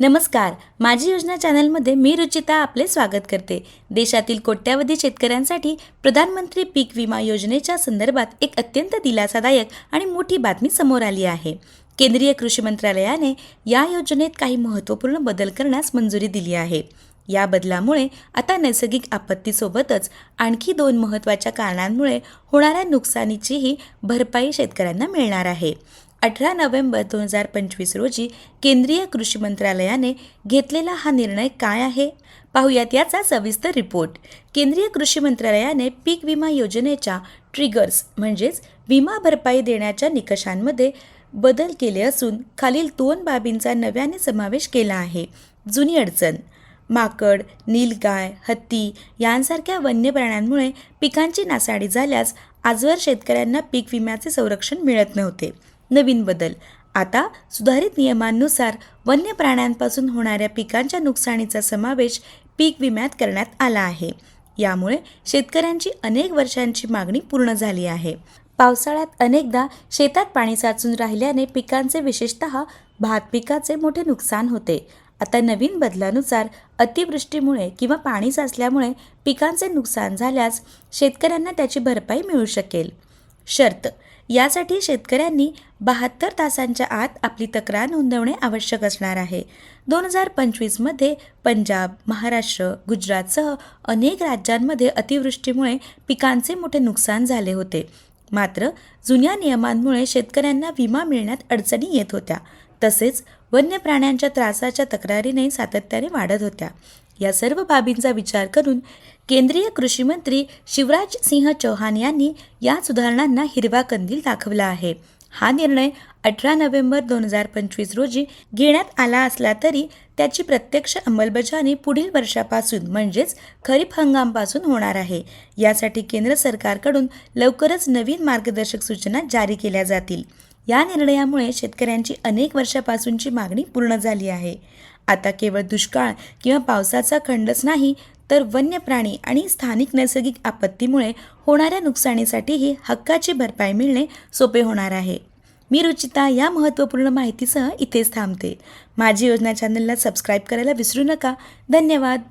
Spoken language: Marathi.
नमस्कार. माझी योजना चॅनलमध्ये मी रुचिता आपले स्वागत करते. देशातील कोट्यावधी शेतकऱ्यांसाठी प्रधानमंत्री पीक विमा योजनेच्या संदर्भात एक अत्यंत दिलासादायक आणि मोठी बातमी समोर आली आहे. केंद्रीय कृषी मंत्रालयाने या योजनेत काही महत्त्वपूर्ण बदल करण्यास मंजुरी दिली आहे. या बदलामुळे आता नैसर्गिक आपत्तीसोबतच आणखी दोन महत्त्वाच्या कारणांमुळे होणाऱ्या नुकसानीचीही भरपाई शेतकऱ्यांना मिळणार आहे. अठरा नोव्हेंबर दोन हजार पंचवीस रोजी केंद्रीय कृषी मंत्रालयाने घेतलेला हा निर्णय काय आहे? पाहुयात याचा सविस्तर रिपोर्ट. केंद्रीय कृषी मंत्रालयाने पीक विमा योजनेच्या ट्रिगर्स म्हणजेच विमा भरपाई देण्याच्या निकषांमध्ये बदल केले असून खालील दोन बाबींचा नव्याने समावेश केला आहे. जुनी अडचण माकड नीलगाय हत्ती यांसारख्या वन्य प्राण्यांमुळे पिकांची नासाडी झाल्यास आजवर शेतकऱ्यांना पीक विम्याचे संरक्षण मिळत नव्हते. नवीन बदल. आता सुधारित नियमांनुसार वन्य प्राण्यांपासून होणाऱ्या पिकांच्या नुकसानीचा समावेश पीक विम्यात करण्यात आला आहे. यामुळे शेतकऱ्यांची अनेक वर्षांची मागणी पूर्ण झाली आहे. पावसाळ्यात अनेकदा शेतात पाणी साचून राहिल्याने पिकांचे विशेषतः भात पिकाचे मोठे नुकसान होते. आता नवीन बदलानुसार अतिवृष्टीमुळे किंवा पाणी साचल्यामुळे पिकांचे नुकसान झाल्यास शेतकऱ्यांना त्याची भरपाई मिळू शकेल. शर्त यासाठी शेतकऱ्यांनी बहात्तर तासांच्या आत आपली तक्रार नोंदवणे आवश्यक असणार आहे. दोन हजार पंचवीसमध्ये पंजाब महाराष्ट्र गुजरातसह अनेक राज्यांमध्ये अतिवृष्टीमुळे पिकांचे मोठे नुकसान झाले होते. मात्र जुन्या नियमांमुळे शेतकऱ्यांना विमा मिळण्यात अडचणी येत होत्या. तसेच वन्य प्राण्यांच्या त्रासाच्या तक्रारीने सातत्याने वाढत होत्या. या सर्व बाबींचा विचार करून केंद्रीय कृषी मंत्री शिवराज सिंह चौहान यांनी या सुधारणांना हिरवा कंदील दाखवला आहे. हा निर्णय अठरा नोव्हेंबर दोन हजार पंचवीस रोजी घेण्यात आला असला तरी त्याची प्रत्यक्ष अंमलबजावणी पुढील वर्षापासून म्हणजेच खरीप हंगामपासून होणार आहे. यासाठी केंद्र सरकारकडून लवकरच नवीन मार्गदर्शक सूचना जारी केल्या जातील. या निर्णयामुळे शेतकऱ्यांची अनेक वर्षापासूनची मागणी पूर्ण झाली आहे. आता केवळ दुष्काळ किंवा पावसाचा खंडच नाही तर वन्य प्राणी आणि स्थानिक नैसर्गिक आपत्तीमुळे होणाऱ्या नुकसानीसाठीही हक्काची भरपाई मिळणे सोपे होणार आहे. मी रुचिता या महत्त्वपूर्ण माहितीसह इथेच थांबते. माझी योजना चॅनलला सबस्क्राईब करायला विसरू नका. धन्यवाद.